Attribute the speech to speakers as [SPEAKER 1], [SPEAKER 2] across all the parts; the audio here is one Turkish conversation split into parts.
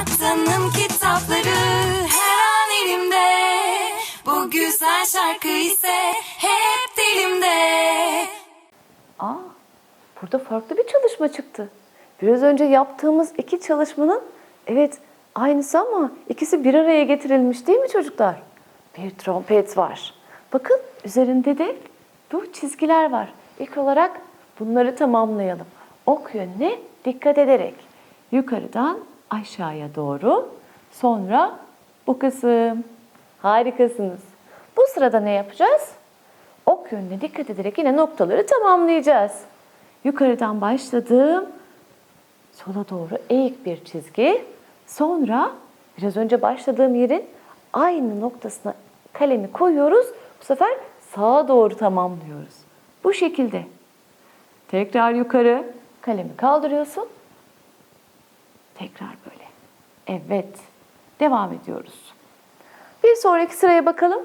[SPEAKER 1] Atanın kitapları her an elimde Bu güzel şarkı ise hep dilimde
[SPEAKER 2] Aa, burada farklı bir çalışma çıktı. Biraz önce yaptığımız iki çalışmanın evet aynısı ama ikisi bir araya getirilmiş değil mi çocuklar? Bir trompet var. Bakın üzerinde de bu çizgiler var. İlk olarak bunları tamamlayalım. Ok yönüne dikkat ederek yukarıdan aşağıya doğru sonra bu kısım. Harikasınız. Bu sırada ne yapacağız? Ok yönüne dikkat ederek yine noktaları tamamlayacağız. Yukarıdan başladım. Sola doğru eğik bir çizgi. Sonra biraz önce başladığım yerin aynı noktasına kalemi koyuyoruz. Bu sefer sağa doğru tamamlıyoruz. Bu şekilde. Tekrar yukarı kalemi kaldırıyorsun. Tekrar böyle. Evet. Devam ediyoruz. Bir sonraki sıraya bakalım.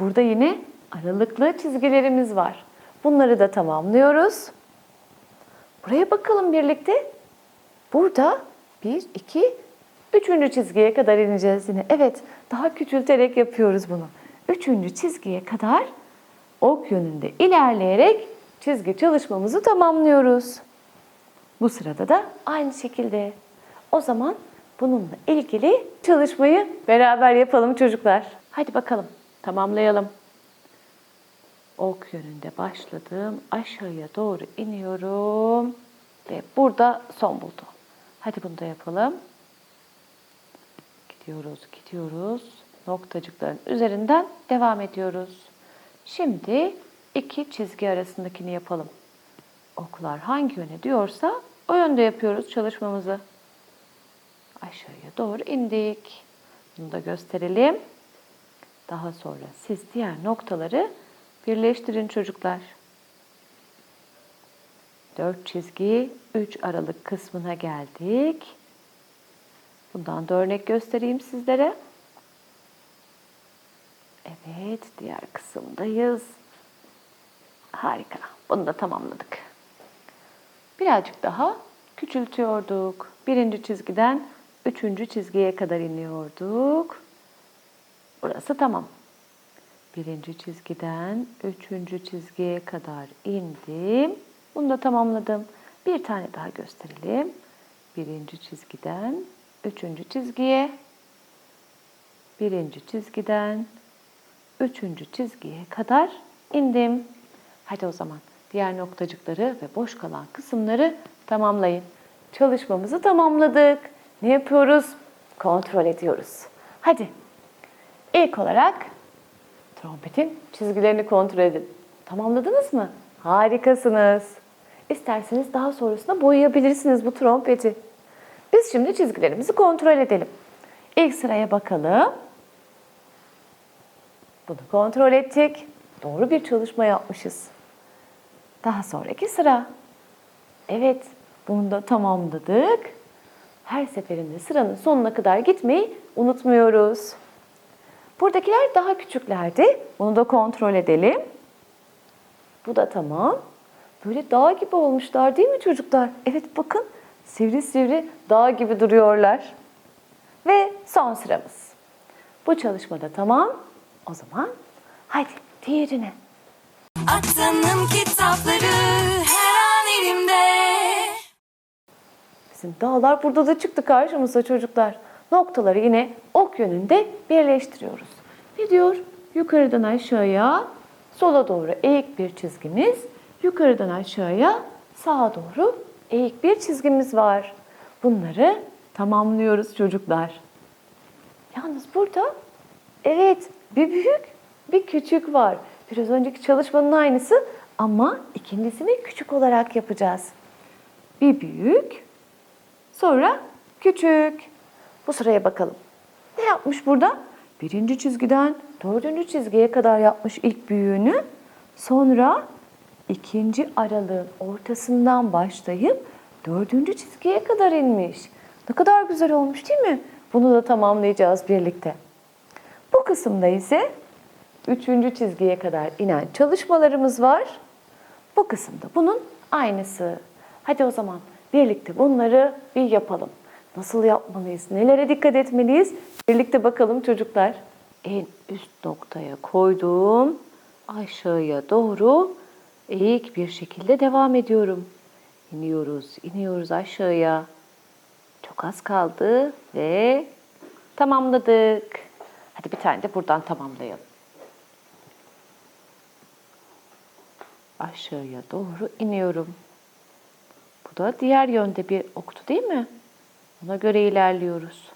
[SPEAKER 2] Burada yine aralıklı çizgilerimiz var. Bunları da tamamlıyoruz. Buraya bakalım birlikte. Burada bir, iki, üçüncü çizgiye kadar ineceğiz yine. Evet, daha küçülterek yapıyoruz bunu. Üçüncü çizgiye kadar ok yönünde ilerleyerek çizgi çalışmamızı tamamlıyoruz. Bu sırada da aynı şekilde. O zaman bununla ilgili çalışmayı beraber yapalım çocuklar. Hadi bakalım tamamlayalım. Ok yönünde başladım. Aşağıya doğru iniyorum. Ve burada son buldu. Hadi bunu da yapalım. Gidiyoruz, gidiyoruz. Noktacıkların üzerinden devam ediyoruz. Şimdi iki çizgi arasındakini yapalım. Oklar hangi yöne diyorsa o yönde yapıyoruz çalışmamızı. Aşağıya doğru indik. Bunu da gösterelim. Daha sonra siz diğer noktaları birleştirin çocuklar. Dört çizgi, üç aralık kısmına geldik. Bundan da örnek göstereyim sizlere. Evet, diğer kısımdayız. Harika. Bunu da tamamladık. Birazcık daha küçültüyorduk. Birinci çizgiden üçüncü çizgiye kadar iniyorduk. Burası tamam. Birinci çizgiden üçüncü çizgiye kadar indim. Bunu da tamamladım. Bir tane daha gösterelim. Birinci çizgiden üçüncü çizgiye, birinci çizgiden üçüncü çizgiye kadar indim. Hadi o zaman diğer noktacıkları ve boş kalan kısımları tamamlayın. Çalışmamızı tamamladık. Ne yapıyoruz? Kontrol ediyoruz. Hadi. İlk olarak trompetin çizgilerini kontrol edin. Tamamladınız mı? Harikasınız. İsterseniz daha sonrasında boyayabilirsiniz bu trompeti. Biz şimdi çizgilerimizi kontrol edelim. İlk sıraya bakalım. Bunu kontrol ettik. Doğru bir çalışma yapmışız. Daha sonraki sıra. Evet, bunu da tamamladık. Her seferinde sıranın sonuna kadar gitmeyi unutmuyoruz. Buradakiler daha küçüklerdi. Bunu da kontrol edelim. Bu da tamam. Böyle dağ gibi olmuşlar değil mi çocuklar? Evet bakın sivri sivri dağ gibi duruyorlar. Ve son sıramız. Bu çalışmada tamam. O zaman hadi diğerine.
[SPEAKER 1] Atanın kitapları her an elimde
[SPEAKER 2] Bizim dağlar burada da çıktı karşımıza çocuklar. Noktaları yine ok yönünde birleştiriyoruz. Ne diyor? Yukarıdan aşağıya sola doğru eğik bir çizgimiz, yukarıdan aşağıya sağa doğru eğik bir çizgimiz var. Bunları tamamlıyoruz çocuklar. Yalnız burada evet bir büyük bir küçük var. Biraz önceki çalışmanın aynısı ama ikincisini küçük olarak yapacağız. Bir büyük, sonra küçük. Bu sıraya bakalım. Ne yapmış burada? Birinci çizgiden dördüncü çizgiye kadar yapmış ilk büyüğünü. Sonra ikinci aralığın ortasından başlayıp dördüncü çizgiye kadar inmiş. Ne kadar güzel olmuş değil mi? Bunu da tamamlayacağız birlikte. Bu kısımda ise üçüncü çizgiye kadar inen çalışmalarımız var. Bu kısımda bunun aynısı. Hadi o zaman birlikte bunları bir yapalım. Nasıl yapmalıyız? Nelere dikkat etmeliyiz? Birlikte bakalım çocuklar. En üst noktaya koydum. Aşağıya doğru eğik bir şekilde devam ediyorum. İniyoruz, iniyoruz aşağıya. Çok az kaldı ve tamamladık. Hadi bir tane de buradan tamamlayalım. Aşağıya doğru iniyorum. Bu da diğer yönde bir oktu değil mi? Ona göre ilerliyoruz.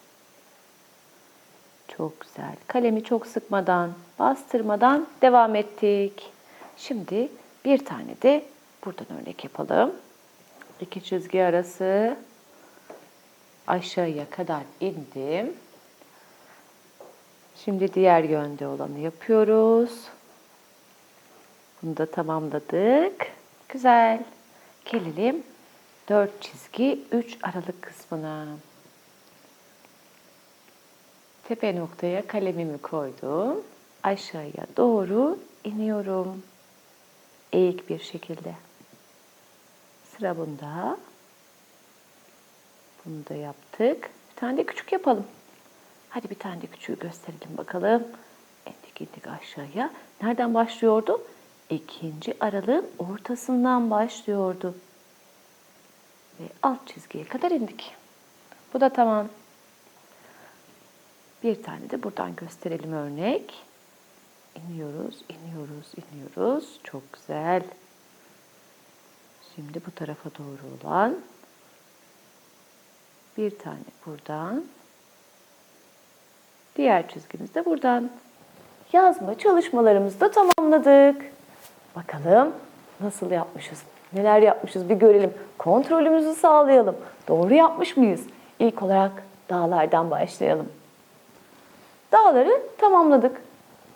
[SPEAKER 2] Çok güzel. Kalemi çok sıkmadan, bastırmadan devam ettik. Şimdi bir tane de buradan örnek yapalım. İki çizgi arası aşağıya kadar indim. Şimdi diğer yönde olanı yapıyoruz. Bunu da tamamladık. Güzel. Gelelim 4 çizgi 3 aralık kısmına. Tepe noktaya kalemimi koydum. Aşağıya doğru iniyorum. Eğik bir şekilde. Sıra bunda. Bunu da yaptık. Bir tane de küçük yapalım. Hadi bir tane de küçüğü gösterelim bakalım. İndik indik aşağıya. Nereden başlıyordu? İkinci aralığın ortasından başlıyordu. Ve alt çizgiye kadar indik. Bu da tamam. Bir tane de buradan gösterelim örnek. İniyoruz, iniyoruz, iniyoruz. Çok güzel. Şimdi bu tarafa doğru olan bir tane buradan. Diğer çizgimiz de buradan. Yazma çalışmalarımızı da tamamladık. Bakalım nasıl yapmışız? Neler yapmışız bir görelim. Kontrolümüzü sağlayalım. Doğru yapmış mıyız? İlk olarak dağlardan başlayalım. Dağları tamamladık.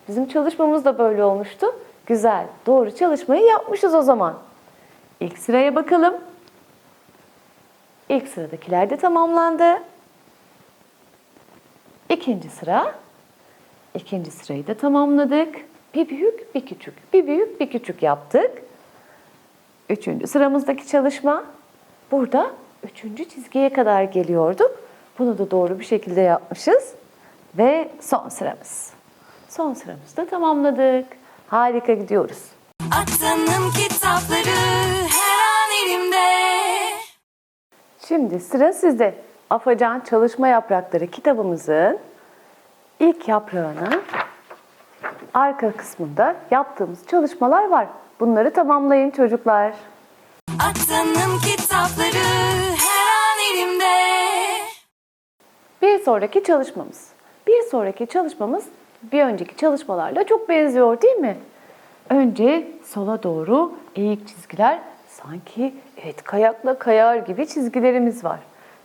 [SPEAKER 2] Bizim çalışmamız da böyle olmuştu. Güzel, doğru çalışmayı yapmışız o zaman. İlk sıraya bakalım. İlk sıradakiler de tamamlandı. İkinci sıra. İkinci sırayı da tamamladık. Bir büyük, bir küçük. Bir büyük, bir küçük yaptık. Üçüncü sıramızdaki çalışma. Burada üçüncü çizgiye kadar geliyorduk. Bunu da doğru bir şekilde yapmışız. Ve son sıramız. Son sıramızı da tamamladık. Harika gidiyoruz.
[SPEAKER 1] Atanım kitapları her an elimde.
[SPEAKER 2] Şimdi sıra sizde. Afacan Çalışma Yaprakları kitabımızın ilk yaprağının arka kısmında yaptığımız çalışmalar var. Bunları tamamlayın çocuklar.
[SPEAKER 1] Atanım kitapları her an elimde.
[SPEAKER 2] Bir sonraki çalışmamız. Bir sonraki çalışmamız bir önceki çalışmalarla çok benziyor değil mi? Önce sola doğru eğik çizgiler sanki evet kayakla kayar gibi çizgilerimiz var.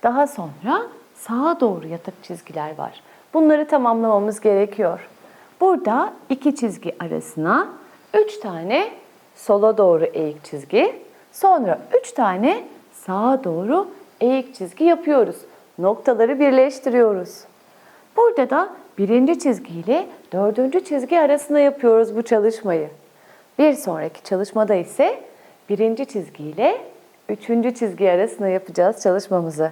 [SPEAKER 2] Daha sonra sağa doğru yatık çizgiler var. Bunları tamamlamamız gerekiyor. Burada iki çizgi arasına üç tane sola doğru eğik çizgi, sonra üç tane sağa doğru eğik çizgi yapıyoruz. Noktaları birleştiriyoruz. Burada da birinci çizgi ile dördüncü çizgi arasında yapıyoruz bu çalışmayı. Bir sonraki çalışmada ise birinci çizgi ile üçüncü çizgi arasında yapacağız çalışmamızı.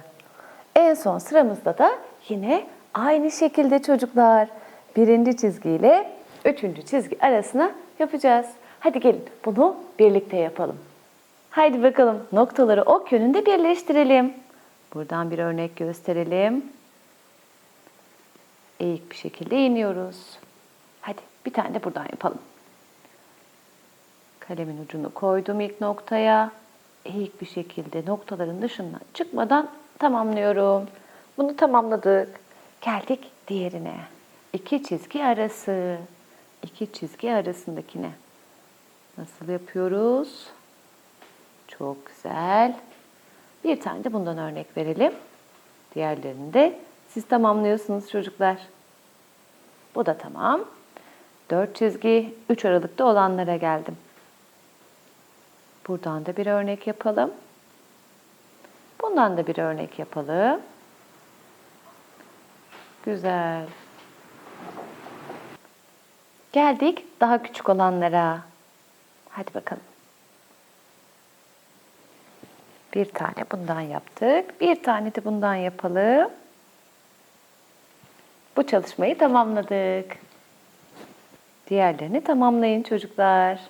[SPEAKER 2] En son sıramızda da yine aynı şekilde çocuklar birinci çizgi ile üçüncü çizgi arasına yapacağız. Hadi gelin bunu birlikte yapalım. Haydi bakalım noktaları ok yönünde birleştirelim. Buradan bir örnek gösterelim. Eğik bir şekilde iniyoruz. Hadi bir tane de buradan yapalım. Kalemin ucunu koydum ilk noktaya. Eğik bir şekilde noktaların dışından çıkmadan tamamlıyorum. Bunu tamamladık. Geldik diğerine. İki çizgi arası. İki çizgi arasındakine. Nasıl yapıyoruz? Çok güzel. Bir tane de bundan örnek verelim. Diğerlerini de siz tamamlıyorsunuz çocuklar. Bu da tamam. Dört çizgi, üç aralıkta olanlara geldim. Buradan da bir örnek yapalım. Bundan da bir örnek yapalım. Güzel. Geldik daha küçük olanlara. Hadi bakalım. Bir tane bundan yaptık. Bir tane de bundan yapalım. Bu çalışmayı tamamladık. Diğerlerini tamamlayın çocuklar.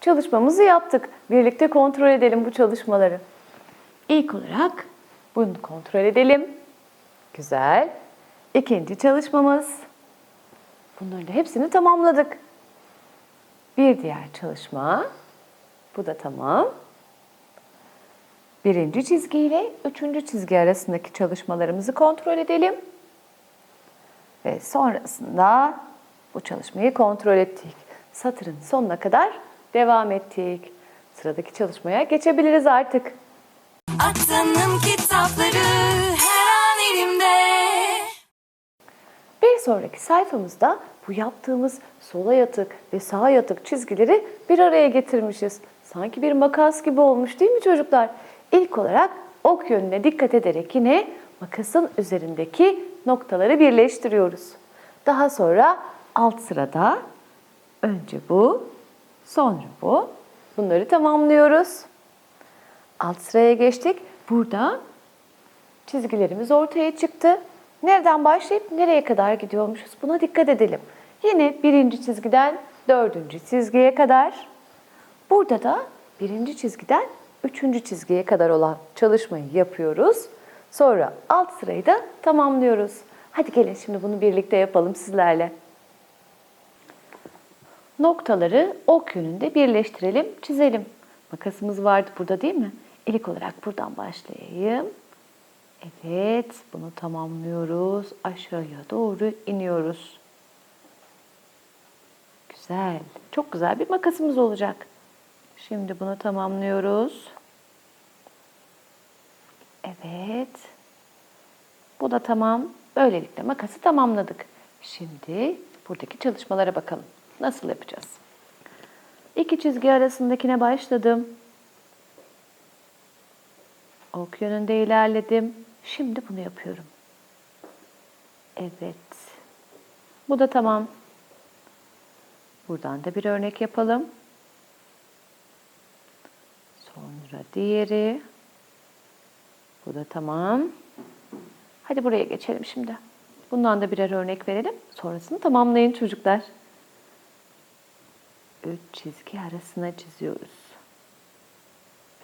[SPEAKER 2] Çalışmamızı yaptık. Birlikte kontrol edelim bu çalışmaları. İlk olarak bunu kontrol edelim. Güzel. İkinci çalışmamız. Bunların hepsini tamamladık. Bir diğer çalışma. Bu da tamam. Birinci çizgi ile üçüncü çizgi arasındaki çalışmalarımızı kontrol edelim. Ve sonrasında bu çalışmayı kontrol ettik. Satırın sonuna kadar devam ettik. Sıradaki çalışmaya geçebiliriz artık.
[SPEAKER 1] Aksanım kitapları her an elimde.
[SPEAKER 2] Bir sonraki sayfamızda bu yaptığımız sola yatık ve sağa yatık çizgileri bir araya getirmişiz. Sanki bir makas gibi olmuş değil mi çocuklar? İlk olarak ok yönüne dikkat ederek yine makasın üzerindeki noktaları birleştiriyoruz. Daha sonra alt sırada önce bu, sonra bu. Bunları tamamlıyoruz. Alt sıraya geçtik. Burada çizgilerimiz ortaya çıktı. Nereden başlayıp nereye kadar gidiyormuşuz buna dikkat edelim. Yine birinci çizgiden dördüncü çizgiye kadar. Burada da birinci çizgiden üçüncü çizgiye kadar olan çalışmayı yapıyoruz. Sonra alt sırayı da tamamlıyoruz. Hadi gelin şimdi bunu birlikte yapalım sizlerle. Noktaları ok yönünde birleştirelim, çizelim. Makasımız vardı burada değil mi? İlk olarak buradan başlayayım. Evet, bunu tamamlıyoruz. Aşağıya doğru iniyoruz. Güzel. Çok güzel bir makasımız olacak. Şimdi bunu tamamlıyoruz. Evet. Bu da tamam. Böylelikle makası tamamladık. Şimdi buradaki çalışmalara bakalım. Nasıl yapacağız? İki çizgi arasındakine başladım. Ok yönünde ilerledim. Şimdi bunu yapıyorum. Evet. Bu da tamam. Buradan da bir örnek yapalım. Sonra diğeri. Bu da tamam. Hadi buraya geçelim şimdi. Bundan da birer örnek verelim. Sonrasını tamamlayın çocuklar. Üç çizgi arasına çiziyoruz.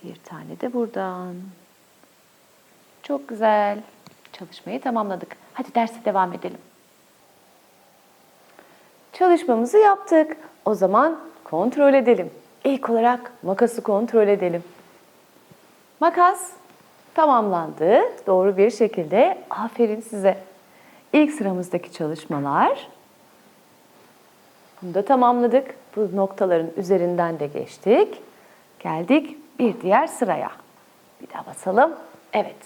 [SPEAKER 2] Bir tane de buradan. Çok güzel. Çalışmayı tamamladık. Hadi derse devam edelim. Çalışmamızı yaptık. O zaman kontrol edelim. İlk olarak makası kontrol edelim. Makas tamamlandı. Doğru bir şekilde. Aferin size. İlk sıramızdaki çalışmalar. Bunu da tamamladık. Bu noktaların üzerinden de geçtik. Geldik bir diğer sıraya. Bir daha basalım. Evet.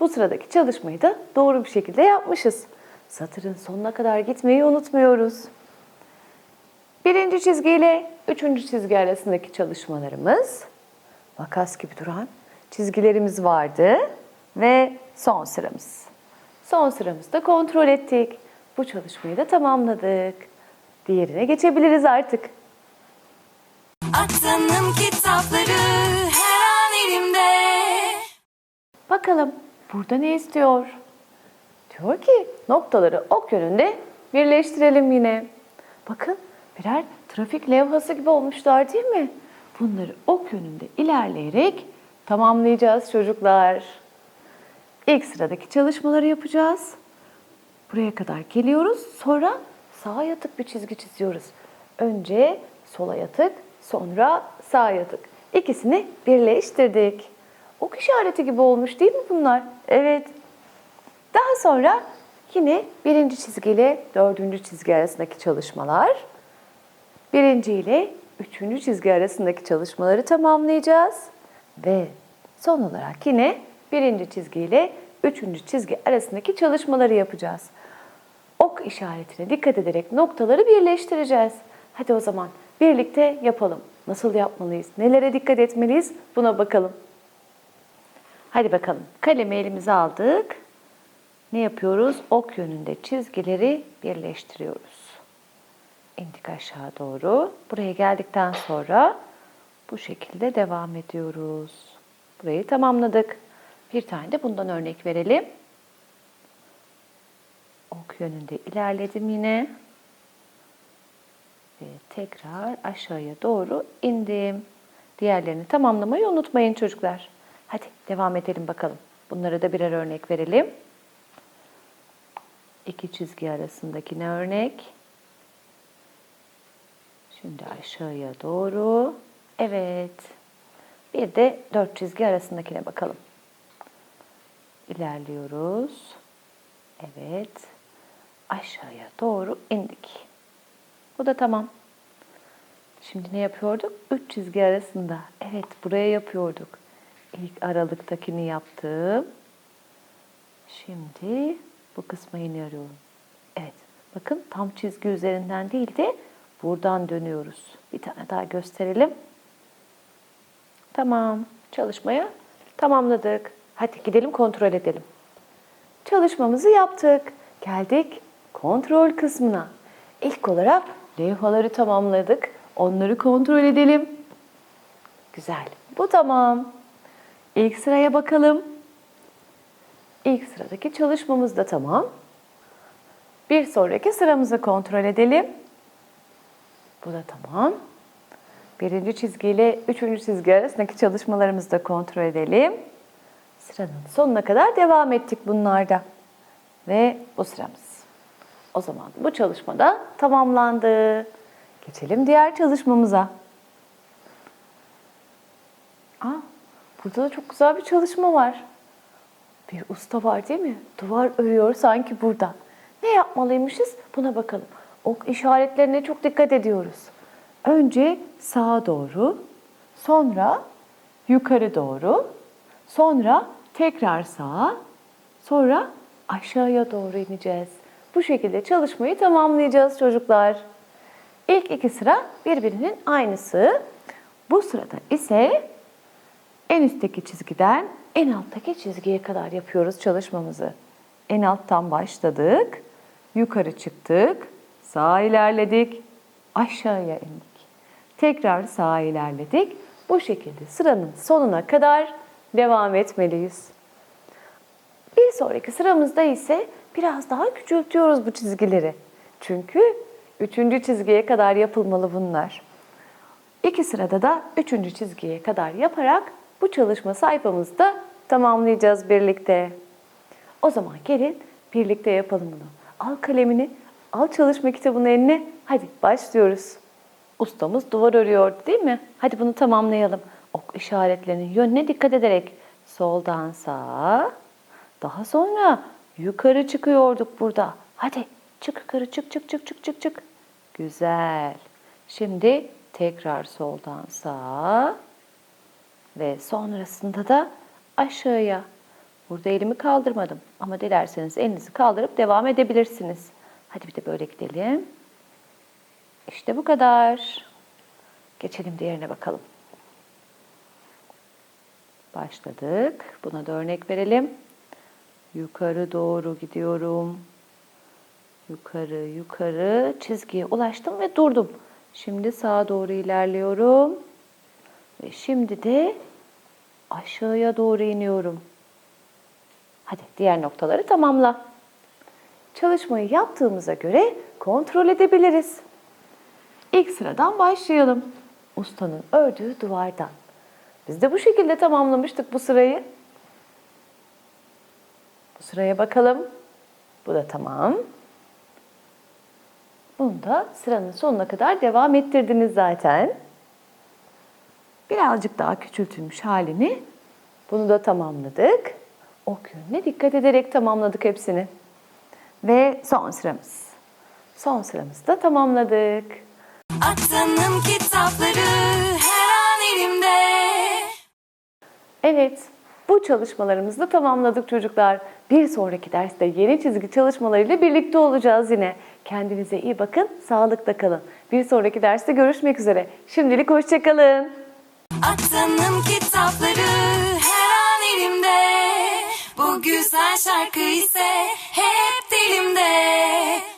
[SPEAKER 2] Bu sıradaki çalışmayı da doğru bir şekilde yapmışız. Satırın sonuna kadar gitmeyi unutmuyoruz. Birinci çizgi ile üçüncü çizgi arasındaki çalışmalarımız makas gibi duran çizgilerimiz vardı ve son sıramız. Son sıramızda kontrol ettik. Bu çalışmayı da tamamladık. Diğerine geçebiliriz artık.
[SPEAKER 1] Aksanım kitapları her an elimde.
[SPEAKER 2] Bakalım burada ne istiyor? Diyor ki noktaları ok yönünde birleştirelim yine. Bakın birer trafik levhası gibi olmuşlar değil mi? Bunları ok yönünde ilerleyerek tamamlayacağız çocuklar. İlk sıradaki çalışmaları yapacağız. Buraya kadar geliyoruz. Sonra sağa yatık bir çizgi çiziyoruz. Önce sola yatık, sonra sağa yatık. İkisini birleştirdik. Ok işareti gibi olmuş değil mi bunlar? Evet. Daha sonra yine birinci çizgi ile dördüncü çizgi arasındaki çalışmalar. Birinci ile üçüncü çizgi arasındaki çalışmaları tamamlayacağız. Ve son olarak yine birinci çizgi ile üçüncü çizgi arasındaki çalışmaları yapacağız. Ok işaretine dikkat ederek noktaları birleştireceğiz. Hadi o zaman birlikte yapalım. Nasıl yapmalıyız? Nelere dikkat etmeliyiz? Buna bakalım. Hadi bakalım. Kalemi elimize aldık. Ne yapıyoruz? Ok yönünde çizgileri birleştiriyoruz. İndik aşağı doğru. Buraya geldikten sonra bu şekilde devam ediyoruz. Burayı tamamladık. Bir tane de bundan örnek verelim. Ok yönünde ilerledim yine. Ve tekrar aşağıya doğru indim. Diğerlerini tamamlamayı unutmayın çocuklar. Hadi devam edelim bakalım. Bunlara da birer örnek verelim. İki çizgi arasındakine örnek. Şimdi aşağıya doğru. Evet. Bir de dört çizgi arasındakine bakalım. İlerliyoruz. Evet. Aşağıya doğru indik. Bu da tamam. Şimdi ne yapıyorduk? Üç çizgi arasında. Evet, buraya yapıyorduk. İlk aralıktakini yaptım. Şimdi bu kısma iniyorum. Evet, bakın tam çizgi üzerinden değil de buradan dönüyoruz. Bir tane daha gösterelim. Tamam, çalışmaya tamamladık. Hadi gidelim kontrol edelim. Çalışmamızı yaptık. Geldik kontrol kısmına. İlk olarak levhaları tamamladık. Onları kontrol edelim. Güzel. Bu tamam. İlk sıraya bakalım. İlk sıradaki çalışmamız da tamam. Bir sonraki sıramızı kontrol edelim. Bu da tamam. Birinci çizgi ile üçüncü çizgi arasındaki çalışmalarımızı da kontrol edelim. Sıranın sonuna kadar devam ettik bunlarda. Ve bu sıramız. O zaman bu çalışma da tamamlandı. Geçelim diğer çalışmamıza. Aa, burada da çok güzel bir çalışma var. Bir usta var değil mi? Duvar örüyor sanki burada. Ne yapmalıymışız? Buna bakalım. Ok işaretlerine çok dikkat ediyoruz. Önce sağa doğru, sonra yukarı doğru, sonra tekrar sağa, sonra aşağıya doğru ineceğiz. Bu şekilde çalışmayı tamamlayacağız çocuklar. İlk iki sıra birbirinin aynısı. Bu sırada ise en üstteki çizgiden en alttaki çizgiye kadar yapıyoruz çalışmamızı. En alttan başladık, yukarı çıktık, sağa ilerledik, aşağıya indik. Tekrar sağa ilerledik. Bu şekilde sıranın sonuna kadar devam etmeliyiz. Bir sonraki sıramızda ise biraz daha küçültüyoruz bu çizgileri. Çünkü üçüncü çizgiye kadar yapılmalı bunlar. İki sırada da üçüncü çizgiye kadar yaparak bu çalışma sayfamızı da tamamlayacağız birlikte. O zaman gelin birlikte yapalım bunu. Al kalemini, al çalışma kitabını eline. Hadi başlıyoruz. Ustamız duvar örüyordu değil mi? Hadi bunu tamamlayalım. Ok işaretlerinin yönüne dikkat ederek soldan sağa, daha sonra yukarı çıkıyorduk burada. Hadi çık yukarı çık çık çık çık çık çık. Güzel. Şimdi tekrar soldan sağa ve sonrasında da aşağıya. Burada elimi kaldırmadım ama dilerseniz elinizi kaldırıp devam edebilirsiniz. Hadi bir de böyle gidelim. İşte bu kadar. Geçelim diğerine bakalım. Başladık. Buna da örnek verelim. Yukarı doğru gidiyorum. Yukarı, yukarı çizgiye ulaştım ve durdum. Şimdi sağa doğru ilerliyorum. Ve şimdi de aşağıya doğru iniyorum. Hadi diğer noktaları tamamla. Çalışmayı yaptığımıza göre kontrol edebiliriz. İlk sıradan başlayalım. Ustanın ördüğü duvardan. Biz de bu şekilde tamamlamıştık bu sırayı. Bu sıraya bakalım. Bu da tamam. Bunu da sıranın sonuna kadar devam ettirdiniz zaten. Birazcık daha küçültülmüş halini. Bunu da tamamladık. Ok yönüne dikkat ederek tamamladık hepsini. Ve son sıramız. Son sıramızı da tamamladık.
[SPEAKER 1] Aklının kitapları her an elimde.
[SPEAKER 2] Evet, bu çalışmalarımızı da tamamladık çocuklar. Bir sonraki derste yeni çizgi çalışmalarıyla birlikte olacağız yine. Kendinize iyi bakın, sağlıkla kalın. Bir sonraki derste görüşmek üzere. Şimdilik hoşçakalın.
[SPEAKER 1] Aklının kitapları her an elimde. Bu güzel şarkı ise hep dilimde.